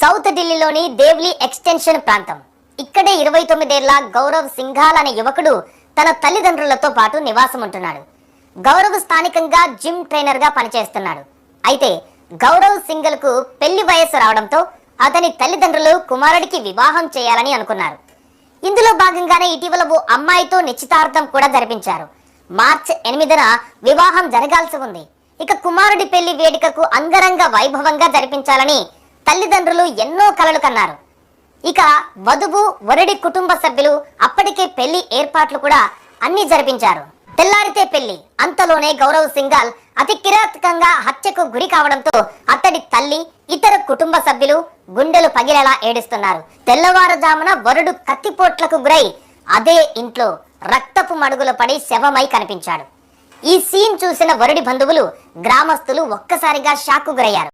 South ఢిల్లీలోని దేవ్లీ extension ప్రాంతం. ఇక్కడే ఇరవై తొమ్మిదేళ్ళ గౌరవ్ సింఘాల్ అనే యువకుడు తన తల్లిదండ్రులతో పాటు నివాసం ఉంటున్నాడు గౌరవ్ స్థానికంగా జిమ్ ట్రైనర్గా పనిచేస్తున్నాడు. అయితే గౌరవ్ సింఘల్కు పెళ్ళి వయస్సు రావడంతో అతని తల్లిదండ్రులు కుమారుడికి వివాహం చేయాలని అనుకున్నారు. ఇందులో భాగంగానే ఇటీవల ఓ అమ్మాయితో నిశ్చితార్థం కూడా జరిపించారు. మార్చ్ ఎనిమిదిన వివాహం జరగాల్సి ఉంది. ఇక కుమారుడి పెళ్ళి వేడుకకు అంగరంగ వైభవంగా జరిపించాలని తల్లిదండ్రులు ఎన్నో కలలు కన్నారు. ఇక వధువు వరుడి కుటుంబ సభ్యులు అప్పటికే పెళ్ళి ఏర్పాట్లు కూడా అన్ని జరిపించారు. తెల్లారితే పెళ్ళి. అంతలోనే గౌరవ్ సింగాల్ అతి కిరాతకంగా హత్యకు గురి కావడంతో అతడి తల్లి ఇతర కుటుంబ సభ్యులు గుండెలు పగిలేలా ఏడుస్తున్నారు. తెల్లవారుజామున వరుడు కత్తిపోట్లకు గురై అదే ఇంట్లో రక్తపు మడుగులు పడి శవమై కనిపించాడు. ఈ సీన్ చూసిన వరుడి బంధువులు గ్రామస్తులు ఒక్కసారిగా షాకు గురయ్యారు.